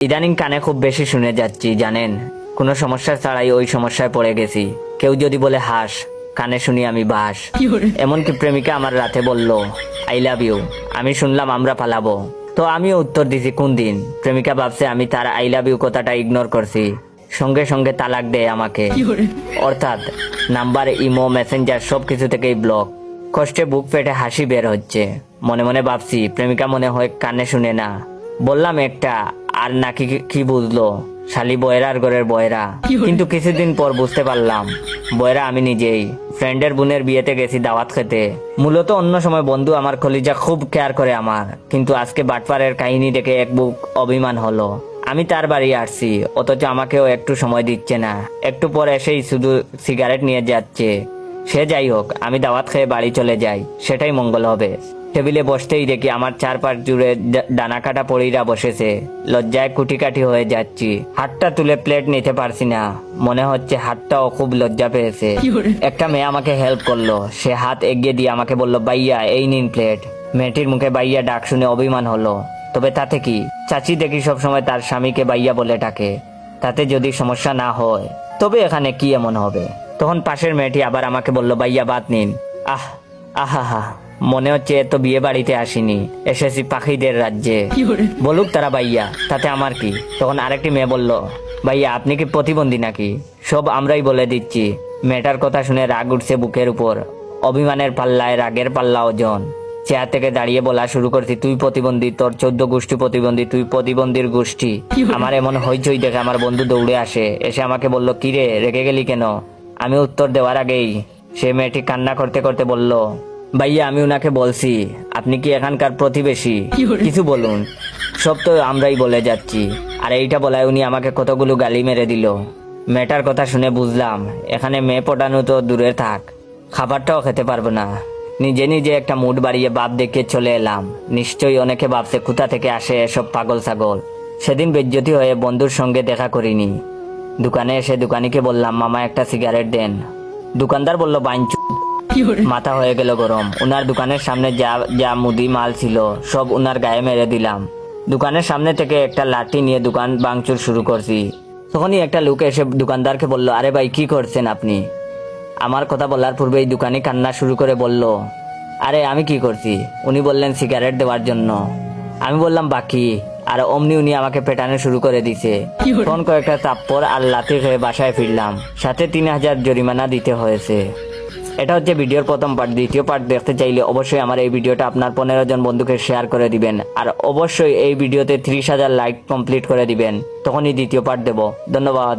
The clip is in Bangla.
ইদানিং কানে খুব বেশি শুনে যাচ্ছি, জানেন? কোনো সমস্যা ছাড়াই ওই সমস্যায় পড়ে গেছি। কেউ যদি বলে, হাস, কানে শুনি আমি বাস। এমনকি প্রেমিকা আমার রাতে বলল, আই লাভ ইউ, আমি শুনলাম আমরা পালাবো। তো আমিও উত্তর দিছি, কোন দিন? প্রেমিকা ভাবছে, আমি তার আই লাভ ইউ কথাটা ইগনোর করছি। সঙ্গে সঙ্গে তালাক দেয় আমাকে। অর্থাৎ নাম্বার, ইমো, মেসেঞ্জার সব কিছু থেকেই ব্লক কষ্টে বুক পেটে হাসি বের হচ্ছে। মনে মনে ভাবছি, প্রেমিকা মনে হয় কানে শুনে না। বললাম একটা আর নাকি কি- বুঝলো? শালি বয়রার ঘরের বয়রা। কিন্তু কিছুদিন পর বুঝতে পারলাম বয়রা আমি নিজেই। ফ্রেন্ডের বোনের বিয়েতে গেছি দাওয়াত খেতে। মূলত অন্য সময় বন্ধু আমার কলিজা খুব কেয়ার করে আমার। কিন্তু আজকে বাটপারের কাহিনী দেখে এক বুক অভিমান হলো। আমি তার বাড়ি আসছি অথচ আমাকেও একটু সময় দিচ্ছে না। একটু পর এসেই শুধু সিগারেট নিয়ে যাচ্ছে। সে যাই হোক আমি দাওয়াত খেয়ে বাড়ি চলে যাই সেটাই মঙ্গল হবে। টেবিলে বসতেই দেখি আমার চারপাশ জুড়ে ডানা কাটা পড়িরা বসেছে। লজ্জায় কুটি কাটি হয়ে যাচ্ছি। হাতটা তুলে প্লেট নিতে পারছি না। মনে হচ্ছে হাতটাও খুব লজ্জা পেয়েছে। একটা মেয়ে আমাকে হেল্প করল। সে হাত এগিয়ে দিয়ে আমাকে বলল বাইয়া এই নিন প্লেট। মেয়েটির মুখে বাইয়া ডাক শুনে অভিমান হলো। তবে তাতে কি? চাচি দেখি সবসময় তার স্বামীকে বাইয়া বলে ডাকে। তাতে যদি সমস্যা না হয় তবে এখানে কি এমন হবে? তখন পাশের মেয়েটি আবার আমাকে বলল বাইয়া বাদ নিন। আহ আহা হা মনে হচ্ছে এত বিয়ে বাড়িতে আসিনি। এসেছি পাখিদের রাজ্যে। বলুক তারা ভাইয়া তাতে আমার কি? তখন আরেকটি মেয়ে বলল ভাইয়া আপনি কি প্রতিবন্ধী নাকি? সব আমরাই বলে দিচ্ছি। মেয়েটার কথা শুনে রাগ উঠছে বুকের উপর। অভিমানের পাল্লায় রাগের পাল্লা ওজন। চেয়ার থেকে দাঁড়িয়ে বলা শুরু করছি তুই প্রতিবন্ধী তোর চোদ্দ গোষ্ঠী প্রতিবন্ধী তুই প্রতিবন্ধীর গোষ্ঠী। আমার এমন হইচই দেখে আমার বন্ধু দৌড়ে আসে। এসে আমাকে বলল কিরে রেগে গেলি কেন? আমি উত্তর দেওয়ার আগেই সে মেয়েটি কান্না করতে করতে বলল ভাইয়া আমি ওনাকে বলছি আপনি কি এখানকার প্রতিবেশী? কিছু বলুন। সব তো আমরাই বলে যাচ্ছি। আর এইটা বলায় উনি আমাকে কতগুলো গালি মেরে দিল। মেয়েটার কথা শুনে বুঝলাম এখানে মেয়ে পটানো তো দূরে থাক। খাবারটাও খেতে পারব না। নিজে নিজে একটা মুড বাড়িয়ে বাপ দেখে চলে এলাম। নিশ্চয়ই অনেকে ভাবছে কোথা থেকে আসে এসব পাগল ছাগল। সেদিন বেজ্জতি হয়ে বন্ধুর সঙ্গে দেখা করিনি। দোকানে এসে দোকানিকে বললাম মামা একটা সিগারেট দেন। দোকানদার বলল বাইঞ্চু মাথা হয়ে গেল গরম। উনার দোকানের সামনে যা যা মুদি মাল ছিল সব উনার গায়ে মেরে দিলাম। দোকানের সামনে থেকে একটা লাঠি নিয়ে দোকান ভাঙচুর শুরু করছি। তখনই একটা লোক এসে দোকানদারকে বলল আরে ভাই কি করছেন আপনি? আমার কথা বলার পূর্বেই দোকানি কান্না শুরু করে বলল আরে আমি কি করছি? উনি বললেন সিগারেট দেওয়ার জন্য। আমি বললাম বাকি। আর অমনি উনি আমাকে পেটানো শুরু করে দিছে। ফোন কয়েকটা তাপ্পর আর লাথি হয়ে বাসায় ফিরলাম। সাথে তিন হাজার জরিমানা দিতে হয়েছে। এটা হচ্ছে ভিডিওর প্রথম পার্ট দ্বিতীয় পার্ট দেখতে চাইলে অবশ্যই আমার এই ভিডিওটা আপনার পনেরো জন বন্ধুকে শেয়ার করে দিবেন। আর অবশ্যই এই ভিডিওতে ত্রিশ হাজার লাইক কমপ্লিট করে দিবেন। তখনই দ্বিতীয় পার্ট দেব। ধন্যবাদ।